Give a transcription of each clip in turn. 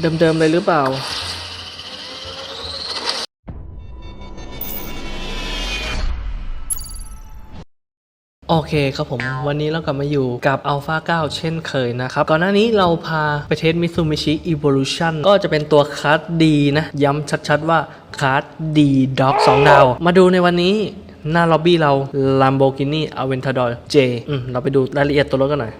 เดิมๆเลยหรือเปล่า โอเคครับผม วันนี้เรากลับมาอยู่กับ Alpha 9 เช่นเคยนะครับ ก่อนหน้านี้เราพาไปเทส Mitsubishi Evolution ก็จะเป็นตัวคัสดีนะ ย้ำชัดๆว่าคัสดีด็อก2ดาว มาดูในวันนี้หน้าล็อบบี้เรา Lamborghini Aventador J อืมเราไปดูรายละเอียดตัวรถกันหน่อย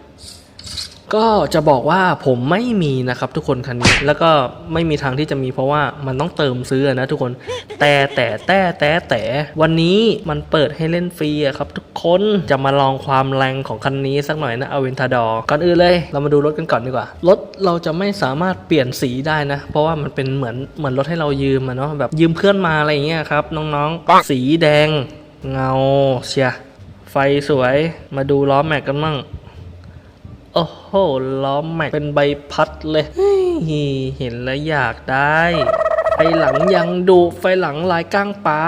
ก็จะบอกว่าผมไม่มีนะครับทุกคนคันนี้แล้วก็ไม่มีทางที่จะมีเพราะว่ามันต้องเติมซื้อนะทุกคน แต่แต่แต่แต่แต่วันนี้มันเปิดให้เล่นฟรีครับทุกคนจะมาลองความแรงของคันนี้สักหน่อยนะอเวนทาดอร์ก่อนอื่นเลยเรามาดูรถกันก่อนดีกว่ารถเราจะไม่สามารถเปลี่ยนสีได้นะ เพราะว่ามันเป็นเหมือนเหมือนรถให้เรายืมอะเนาะแบบยืมเพื่อนมาอะไรอย่างเงี้ยครับน้องๆ สีแดง เงาเชียไฟสวยมาดูล้อแม็กกันมั่ง อ้โห ล้อแม็กเป็นใบพัดเลยเฮ้ยเห็นแล้วอยากได้ ไฟหลังยังดุไฟหลังลายก้างปลา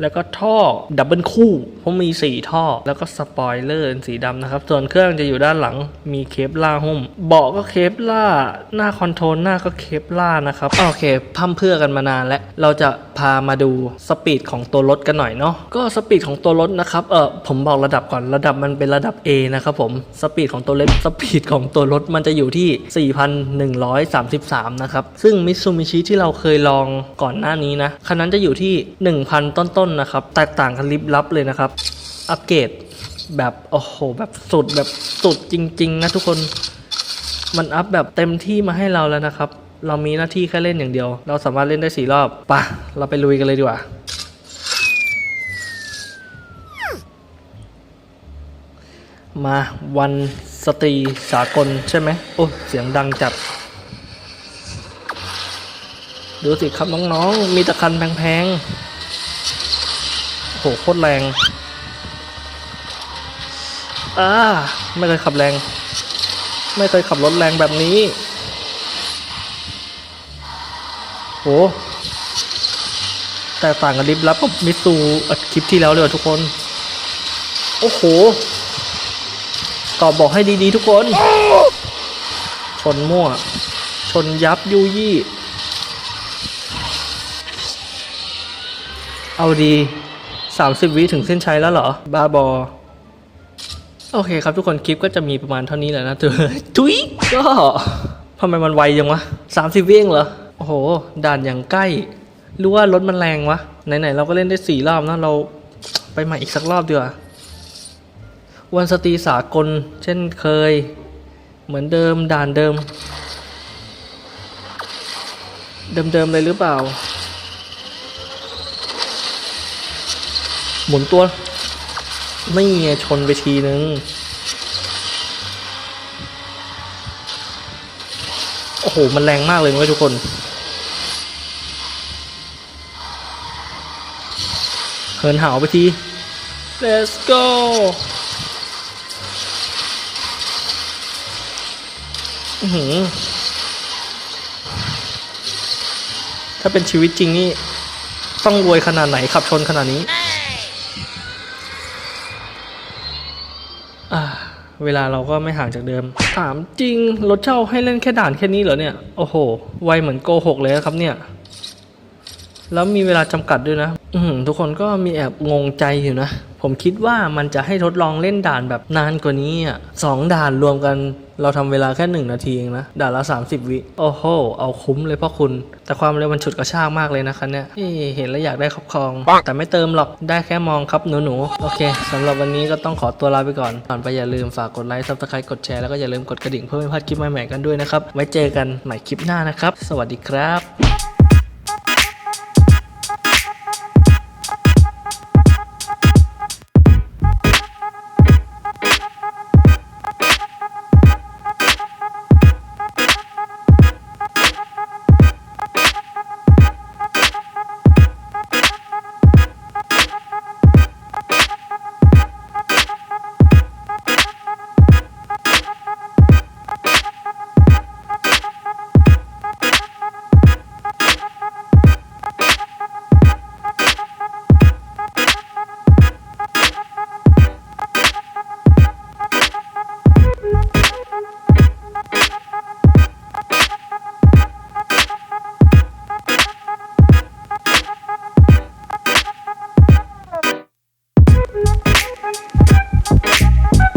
แล้วก็ท่อดับเบิลคู่เพราะมี 4 ท่อ แล้วก็สปอยเลอร์สีดำนะครับ ส่วนเครื่องจะอยู่ด้านหลังมีเคปล่าหุ้ม เบาะก็เคปล่าหน้าคอนโทรลหน้าก็เคปล่านะครับ โอเคพั่มเพื่อกันมานานแล้วเราจะพามาดูสปีดของตัวรถกันหน่อยเนาะก็สปีดของตัวรถนะครับเออผมบอกระดับก่อนระดับมันเป็นระดับ A นะครับผมสปีดของตัวเล็กสปีดของตัวรถมันจะอยู่ที่ 4,133 นะครับซึ่งมิ t ซู b ิชิที่เราเคยลองก่อนหน้านี้นะคันนั้นจะอยู่ที่ 1,000 ต้นๆนะครับแตกต่างกันลิบลับเลยนะครับอัปเกรดแบบโอ้โหแบบสุดแบบสุดจริง ๆ นะทุกคนมันอัพแบบเต็มที่มาให้เราแล้วนะครับ เรามีหน้าที่แค่เล่นอย่างเดียว เราสามารถเล่นได้สี่รอบปะเราไปลุยกันเลยดีกว่า มาวันสตรีสากลใช่ไหมโอ้เสียงดังจัด ดูสิครับน้องๆ มีตะคันแพงๆโหโคตรแรงอ่าไม่เคยขับแรง ไม่เคยขับรถแรงแบบนี้ โหแต่ต่างกันลิบลับกับมิตซูอัดคลิปที่แล้วเลยวะทุกคน โอ้โหตอบบอกให้ดีๆทุกคน ชนมั่ว ชนยับยุยี่ เอาดี 30 วิถึงเส้นชัยแล้วเหรอบ้าบอ โอเคครับทุกคนคลิปก็จะมีประมาณเท่านี้แหละนะเธอทุยก็ทำไมมันไวจังวะ 30วิเองเหรอ โอ้โห ด่านอย่างใกล้รือว่ารถมันแรงวะ ไหนๆเราก็เล่นได้สี่รอบนะเราไปใหม่อีกสักรอบดีกว่าวันสตรีสากล เช่นเคย เหมือนเดิมด่านเดิม เดิมๆเลยหรือเปล่า หมุนตัว ไม่ไงชนไปทีนึง โอ้โห มันแรงมากเลยนะเว้ยทุกคน เหินหาวไปที let's go อื้อหือ ถ้าเป็นชีวิตจริงนี่ ต้องรวยขนาดไหนขับชนขนาดนี้ อ่า เวลาเราก็ไม่ห่างจากเดิม ถามจริงรถเช่าให้เล่นแค่ด่านแค่นี้เหรอเนี่ย โอ้โห ไวเหมือนโกหกเลยครับเนี่ย แล้วมีเวลาจำกัดด้วยนะ อืทุกคนก็มีแอบงงใจอยู่นะ ผมคิดว่ามันจะให้ทดลองเล่นด่านแบบนานกว่านี้อะสองด่านรวมกัน เราทำเวลาแค่หนึ่งนาทีเองนะด่านละ 30 วิ โอ้โห เอาคุ้มเลยพ่อคุณ แต่ความเร็วมันฉุดกระชากมากเลยนะคะเนี่ยเอ้เห็นแล้วอยากได้ครอบครอง แต่ไม่เติมหรอก ได้แค่มองครับหนูหนูๆโอเคสำหรับวันนี้ก็ต้องขอตัวลาไปก่อน ก่อนไปอย่าลืมฝากกดไลค์ซับสไครต์กดแชร์แล้วก็อย่าลืมกดกระดิ่งเพื่อไม่พลาดคลิปใหม่ๆกันด้วยนะครับ ไว้เจอกันใหม่คลิปหน้านะครับ สวัสดีครับ